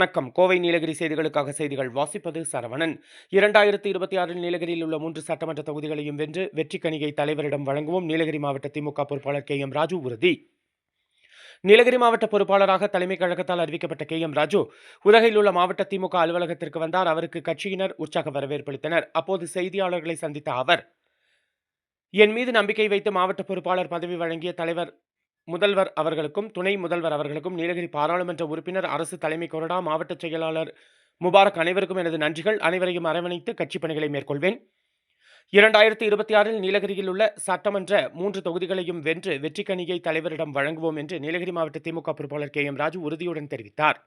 வணக்கம். கோவை நீலகிரி செய்திகளுக்காக செய்திகள் வாசிப்பது சரவணன். இரண்டாயிரத்தி இருபத்தி ஆறில் நீலகிரியில் உள்ள மூன்று சட்டமன்ற தொகுதிகளையும் வென்று வெற்றி கணிகை தலைவரிடம் வழங்குவோம். நீலகிரி மாவட்ட திமுக பொறுப்பாளர் கே எம் ராஜு உறுதி. நீலகிரி மாவட்ட பொறுப்பாளராக தலைமைக் கழகத்தால் அறிவிக்கப்பட்ட கே எம் ராஜு உதகையில் உள்ள மாவட்ட திமுக அலுவலகத்திற்கு வந்தார். அவருக்கு கட்சியினர் உற்சாக வரவேற்பளித்தனர். அப்போது செய்தியாளர்களை சந்தித்த அவர் என் மீது நம்பிக்கை வைத்து மாவட்ட பொறுப்பாளர் பதவி வழங்கிய தலைவர் முதல்வர் அவர்களுக்கும் துணை முதல்வர் அவர்களுக்கும் நீலகிரி பாராளுமன்ற உறுப்பினர் அரசு தலைமை கொறடா மாவட்ட செயலாளர் முபாரக் அனைவருக்கும் எனது நன்றிகள். அனைவரையும் அரவணைத்து கட்சிப் பணிகளை மேற்கொள்வேன். இரண்டாயிரத்தி இருபத்தி ஆறில் நீலகிரியில் உள்ள சட்டமன்ற மூன்று தொகுதிகளையும் வென்று வெற்றிக்கணியை தலைவரிடம் வழங்குவோம் என்று நீலகிரி மாவட்ட திமுக பொறுப்பாளர் கே எம் ராஜு உறுதியுடன் தெரிவித்தார்.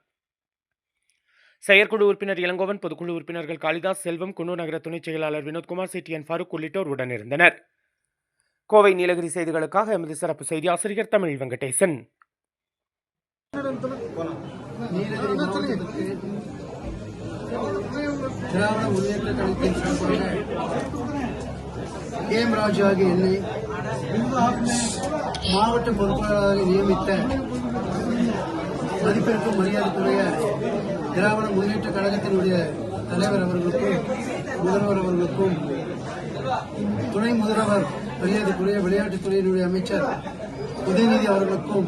செயற்குழு உறுப்பினர் இளங்கோவன் பொதுக்குழு உறுப்பினர்கள் காளிதாஸ் செல்வம் குன்னூர் நகர துணைச் செயலாளர் வினோத்குமார் சிடிஎன் ஃபாரூக் உள்ளிட்டோர் உடனிருந்தனர். கோவை நீலகிரி செய்திகளுக்காக எமது சிறப்பு செய்தி ஆசிரியர் தமிழ் வெங்கடேசன். திராவிட முன்னேற்ற கழகத்தின் சார்பாக கேம் ஆகிய என்னை மாவட்ட பொறுப்பாளராக நியமித்த மதிப்பிற்கும் மரியாதைக்குரிய திராவிட முன்னேற்ற கழகத்தினுடைய தலைவர் அவர்களுக்கும் முதல்வர் அவர்களுக்கும் துணை முதல்வர் மரியாதைக்குரிய விளையாட்டுத்துறையினுடைய அமைச்சர் உதயநிதி அவர்களுக்கும்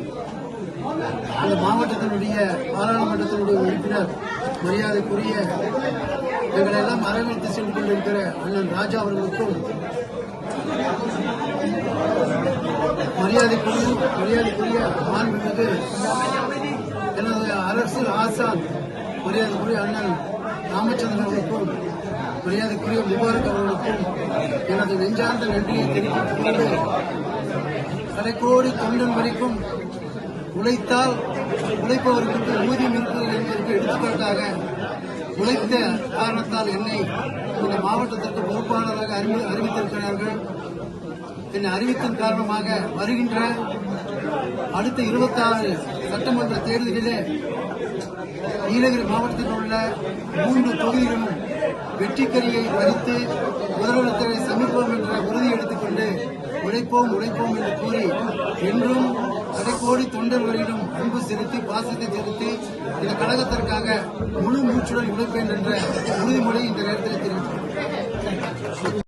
அந்த மாவட்டத்தினுடைய பாராளுமன்றத்தினுடைய உறுப்பினர் மரியாதைக்குரிய இவர்களெல்லாம் அரவணைத்து சென்று கொண்டிருக்கிற அண்ணன் ராஜா அவர்களுக்கும் மரியாதைக்குரிய மரியாதைக்குரிய மாண்புமிகு எனது அரசு ஆசான் மரியாதைக்குரிய அண்ணன் ராமச்சந்திரன் அவர்களுக்கும் மரியாதைக்குரிய முபாரக் அவர்களுக்கும் எனது நெஞ்சார்ந்த நன்றியை தெரிவித்துக் கொண்டு கடைக்கோடி தொண்டன் வரைக்கும் உழைத்தால் உழைப்பவர்களுக்கு ஊதியம் இருக்கிறது என்பதற்கு எடுத்துக்காட்டாக உழைத்த காரணத்தால் என்னை இந்த மாவட்டத்திற்கு பொறுப்பாளராக அறிவித்திருக்கிறார்கள். என்னை அறிவித்தன் காரணமாக வருகின்ற அடுத்த இருபத்தாறு சட்டமன்ற தேர்தலிலே நீலகிரி மாவட்டத்தில் உள்ள மூன்று தொகுதிகளும் வெற்றிக்கரியை பறித்து முதலிடத்தை சமிப்போம் என்ற உறுதி எடுத்துக்கொண்டு உழைப்போம் உழைப்போம் என்று கூறி என்றும் கடைக்கோடி தொண்டர்களிடம் அன்பு செலுத்தி பாசத்தை செலுத்தி இந்த கழகத்திற்காக முழு மூச்சுடன் உழைப்பேன் என்ற உறுதிமொழி இந்த நேரத்தில் தெரிவித்துள்ளேன்